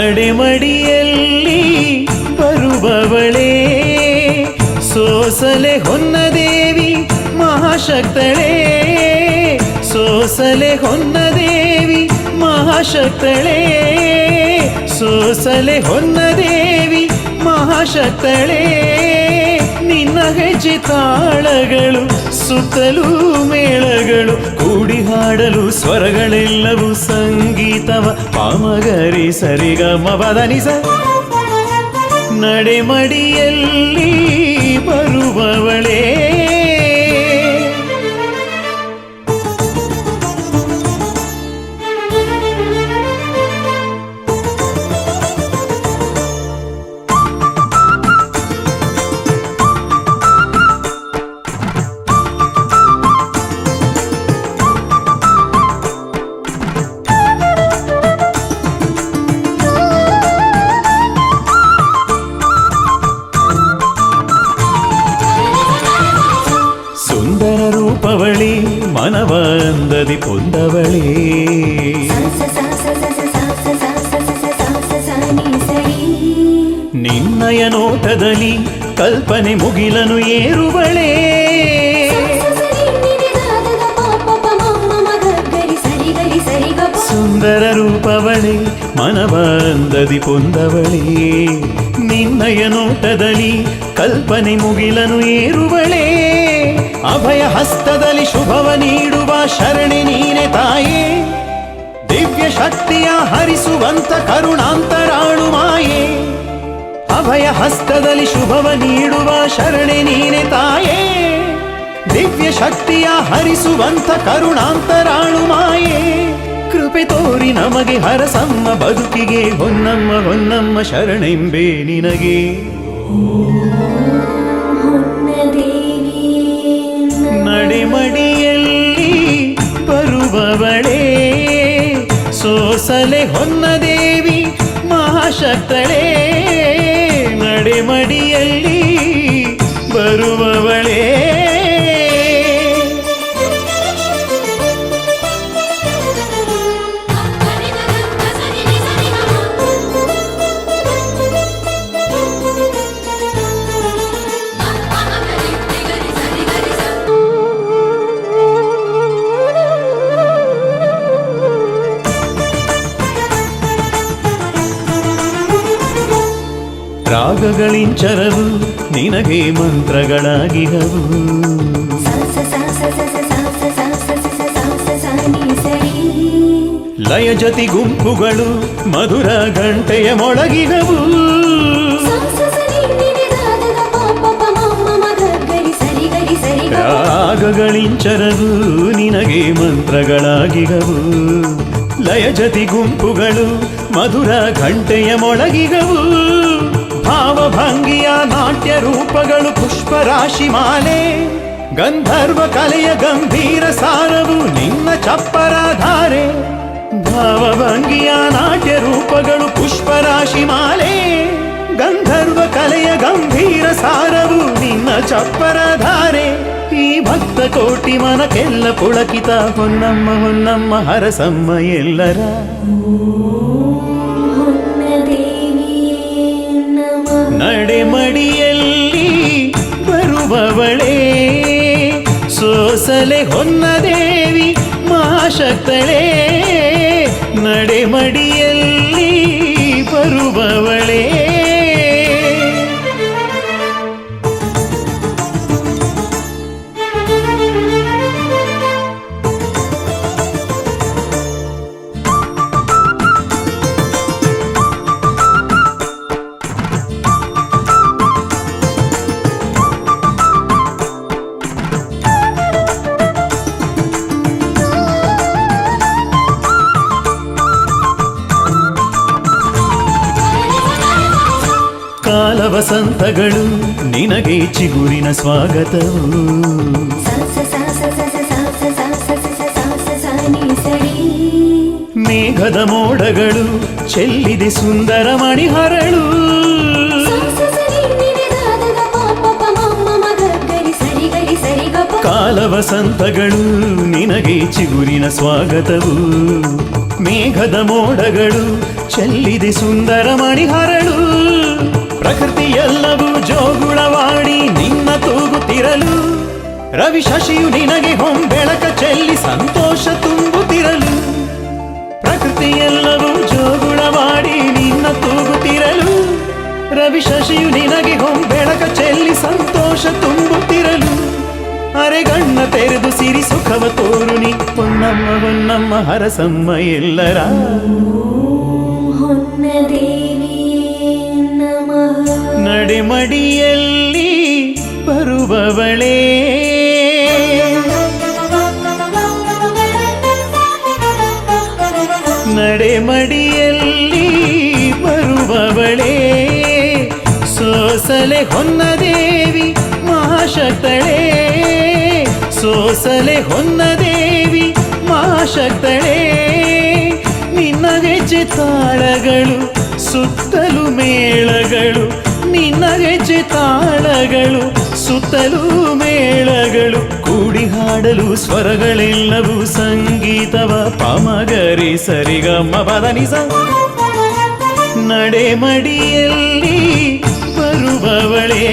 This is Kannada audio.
ನಡೆಮಡಿಯಲ್ಲಿ ಬರುವವಳೇ ಸೋಸಲೆ ಹೊನ್ನದೇವಿ ಮಹಾಶಕ್ತಳೇ ಸೋಸಲೆ ಹೊನ್ನದೇವಿ ಮಹಾಶಕ್ತಳೇ ಸೋಸಲೆ ಹೊನ್ನದೇವಿ ಮಹಾಶಕ್ತಳೇ. ಹೆಜ್ಜೆ ತಾಳಗಳು ಸುತ್ತಲೂ ಮೇಳಗಳು ಕೂಡಿ ಹಾಡಲು ಸ್ವರಗಳೆಲ್ಲವೂ ಸಂಗೀತವ ಪಾಮಗರಿ ಸರಿಗ ಬದನಿಸ ನಡೆಮಡಿಯಲ್ಲಿ ಬರುವವಳೇ ರೂಪವಳಿ ಮನವಂದದಿ ಪೊಂದವಳಿ ನಿನ್ನಯ ನೋಟದಲ್ಲಿ ಕಲ್ಪನೆ ಮುಗಿಲನು ಏರುವಳೇ. ಸುಂದರ ರೂಪವಳೆ ಮನವಂದದಿ ಪೊಂದವಳೆ ನಿನ್ನಯ ನೋಟದಲ್ಲಿ ಕಲ್ಪನೆ ಮುಗಿಲನು ಏರುವಳೇ. ಅಭಯ ಹಸ್ತದಲ್ಲಿ ಶುಭವ ನೀಡುವ ಶರಣಿ ನೀನೆ ತಾಯಿ. ದಿವ್ಯ ಶಕ್ತಿಯ ಹರಿಸುವಂತ ಕರುಣಾಂತರಾಣು ಮಾಯೇ. ಅಭಯ ಹಸ್ತದಲ್ಲಿ ಶುಭವ ನೀಡುವ ಶರಣೆ ನೀನೆ ತಾಯೇ. ದಿವ್ಯ ಶಕ್ತಿಯ ಹರಿಸುವಂತ ಕರುಣಾಂತರಾಣು ಮಾಯೇ. ಕೃಪೆ ತೋರಿ ನಮಗೆ ಹರಸಮ್ಮ ಬದುಕಿಗೆ ಹೊನ್ನಮ್ಮ ಹೊನ್ನಮ್ಮ ಶರಣೆಂಬೆ ನಿನಗೆ. ಬರುವವಳೇ ಸೋಸಲೆ ಹೊನ್ನದೇವಿ ಮಹಾಶಕ್ತಳೇ. ರಾಗಗಳಿಂಚರವು ನಿನಗೆ ಮಂತ್ರಗಳಾಗಿಹವು ಲಯ ಜತಿ ಗುಂಪುಗಳು ಮಧುರ ಗಂಟೆಯ ಮೊಳಗಿದವು ರಾಗಗಳಿಂಚರವು ನಿನಗೆ ಮಂತ್ರಗಳಾಗಿಗವು ಲಯ ಜತಿ ಗುಂಪುಗಳು ಮಧುರ ಗಂಟೆಯ ಮೊಳಗಿಗವು ಭಾವಭಂಗಿಯ ನಾಟ್ಯ ರೂಪಗಳು ಪುಷ್ಪರಾಶಿ ಮಾಲೆ ಗಂಧರ್ವ ಕಲೆಯ ಗಂಭೀರ ಸಾರವು ನಿನ್ನ ಚಪ್ಪರಧಾರೆ ಭಾವಭಂಗಿಯ ನಾಟ್ಯ ರೂಪಗಳು ಪುಷ್ಪರಾಶಿ ಮಾಲೆ ಗಂಧರ್ವ ಕಲೆಯ ಗಂಭೀರ ಸಾರವು ನಿನ್ನ ಚಪ್ಪರಧಾರೆ ಈ ಭಕ್ತ ಕೋಟಿ ಮನಕ್ಕೆಲ್ಲ ಪುಳಕಿತ ಹೊನ್ನಮ್ಮ ಹೊನ್ನಮ್ಮ ಹರಸಮ್ಮ ಎಲ್ಲರ ಸೋಸಲೆ ಹೊನ್ನದೇವಿ ಮಹಾಶಕ್ತಳೇ ನಡೆಮಡಿಯಲ್ಲಿ ಬರುವವಳೇ. ಕಾಲ ವಸಂತಗಳು ನಿನಗೆ ಚಿಗುರಿನ ಸ್ವಾಗತವು ಮೇಘದ ಮೋಡಗಳು ಚೆಲ್ಲಿದೆ ಸುಂದರ ಮಣಿಹರಳು ಬಾಲ ವಸಂತಗಳು ನಿನಗೆ ಚಿಗುರಿನ ಸ್ವಾಗತವು ಮೇಘದ ಮೋಡಗಳು ಚೆಲ್ಲಿದೆ ಸುಂದರ ಮಣಿಹರಳು ಪ್ರಕೃತಿ ಎಲ್ಲವೂ ಜೋಗುಳವಾಡಿ ನಿನ್ನ ತೂಗುತ್ತಿರಲು. ರವಿ ಶಶಿಯು ನಿನಗೆ ಹೊಂಬೆಳಕ ಚೆಲ್ಲಿ ಸಂತೋಷ ತುಂಬುತ್ತಿರಲು. ಪ್ರಕೃತಿ ಎಲ್ಲವೂ ಜೋಗುಳವಾಡಿ ನಿನ್ನ ತೂಗುತ್ತಿರಲು. ರವಿ ಶಶಿಯು ನಿನಗೆ ಹೊಂಬೆಳಕ ಚೆಲ್ಲಿ ಸಂತೋಷ ತುಂಬುತ್ತಿರಲು. ಅರೆಗಣ್ಣ ತೆರೆದು ಸಿರಿ ಸುಖವ ತೋರು ನೀ. ಹೊನ್ನಮ್ಮ ಹರಸಮ್ಮ ಎಲ್ಲರ. ಹೊನ್ನದೇ. ನಡೆಮಡಿಯಲ್ಲಿ ಬರುವವಳೇ. ನಡೆಮಡಿಯಲ್ಲಿ ಬರುವವಳೇ. ಸೋಸಲೆ ಹೊನ್ನದೇವಿ ಮಹಾಶಕ್ತಳೇ. ಸೋಸಲೆ ಹೊನ್ನದೇವಿ ಮಹಾಶಕ್ತಳೇ. ನಿನ್ನ ಗೆಜ್ಜೆ ತಾಳಗಳು, ಸುತ್ತಲೂ ಮೇಳಗಳು ಗೆಜ್ಜೆ ತಾಳಗಳು ಸುತ್ತಲೂ ಮೇಳಗಳು ಕೂಡಿ ಹಾಡಲು ಸ್ವರಗಳೆಲ್ಲವೂ ಸಂಗೀತವ ಪಮಗರಿ ಸರಿಗಮ್ಮ ಬದನಿಸ ನಡೆಮಡಿಯಲ್ಲಿ ಬರುವವಳೇ